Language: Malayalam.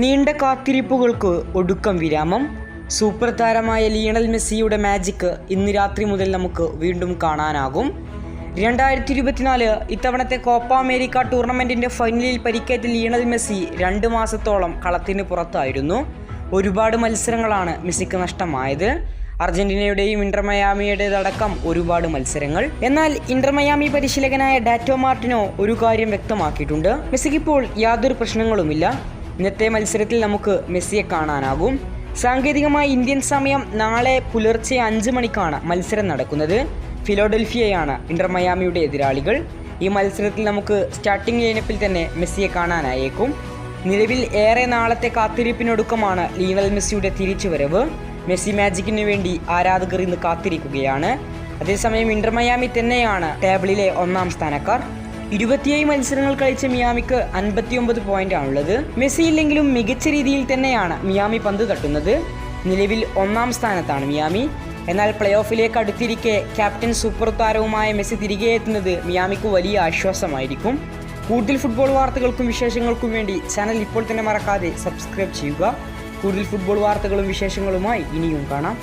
നീണ്ട കാത്തിരിപ്പുകൾക്ക് ഒടുക്കം വിരാമം. സൂപ്പർ താരമായ ലിയണൽ മെസ്സിയുടെ മാജിക്ക് ഇന്ന് രാത്രി മുതൽ നമുക്ക് വീണ്ടും കാണാനാകും. രണ്ടായിരത്തി ഇരുപത്തിനാല് ഇത്തവണത്തെ കോപ്പ അമേരിക്ക ടൂർണമെന്റിന്റെ ഫൈനലിൽ പരിക്കേറ്റ ലിയണൽ മെസ്സി രണ്ട് മാസത്തോളം കളത്തിന് പുറത്തായിരുന്നു. ഒരുപാട് മത്സരങ്ങളാണ് മെസ്സിക്ക് നഷ്ടമായത്. അർജന്റീനയുടെയും ഇന്റർ മയാമിയുടേതടക്കം ഒരുപാട് മത്സരങ്ങൾ. എന്നാൽ ഇന്റർ മയാമി പരിശീലകനായ ഡാറ്റോ മാർട്ടിനോ ഒരു കാര്യം വ്യക്തമാക്കിയിട്ടുണ്ട്. മെസ്സിക്ക് ഇപ്പോൾ യാതൊരു പ്രശ്നങ്ങളുമില്ല. ഇന്നത്തെ മത്സരത്തിൽ നമുക്ക് മെസ്സിയെ കാണാനാകും. സാങ്കേതികമായി ഇന്ത്യൻ സമയം നാളെ പുലർച്ചെ അഞ്ച് മണിക്കാണ് മത്സരം നടക്കുന്നത്. ഫിലോഡൽഫിയയാണ് ഇന്റർ മയാമിയുടെ എതിരാളികൾ. ഈ മത്സരത്തിൽ നമുക്ക് സ്റ്റാർട്ടിംഗ് ലൈനപ്പിൽ തന്നെ മെസ്സിയെ കാണാനായേക്കും. നിലവിൽ ഏറെ നാളത്തെ കാത്തിരിപ്പിനൊടുക്കമാണ് ലീനൽ മെസ്സിയുടെ തിരിച്ചുവരവ്. മെസ്സി മാജിക്കിനു വേണ്ടി ആരാധകർ ഇന്ന് കാത്തിരിക്കുകയാണ്. അതേസമയം ഇന്റർ മയാമി തന്നെയാണ് ടേബിളിലെ ഒന്നാം സ്ഥാനക്കാർ. ഇരുപത്തിയേഴ് മത്സരങ്ങൾ കളിച്ച മിയാമിക്ക് അൻപത്തിയൊമ്പത് പോയിന്റ് ആണുള്ളത്. മെസ്സി ഇല്ലെങ്കിലും മികച്ച രീതിയിൽ തന്നെയാണ് മിയാമി പന്ത് തട്ടുന്നത്. നിലവിൽ ഒന്നാം സ്ഥാനത്താണ് മിയാമി. എന്നാൽ പ്ലേ ഓഫിലേക്ക് അടുത്തിരിക്കെ ക്യാപ്റ്റൻ സൂപ്പർ താരവുമായ മെസ്സി തിരികെ എത്തുന്നത് മിയാമിക്ക് വലിയ ആശ്വാസമായിരിക്കും. കൂടുതൽ ഫുട്ബോൾ വാർത്തകൾക്കും വിശേഷങ്ങൾക്കും വേണ്ടി ചാനൽ ഇപ്പോൾ തന്നെ മറക്കാതെ സബ്സ്ക്രൈബ് ചെയ്യുക. കൂടുതൽ ഫുട്ബോൾ വാർത്തകളും വിശേഷങ്ങളുമായി ഇനിയും കാണാം.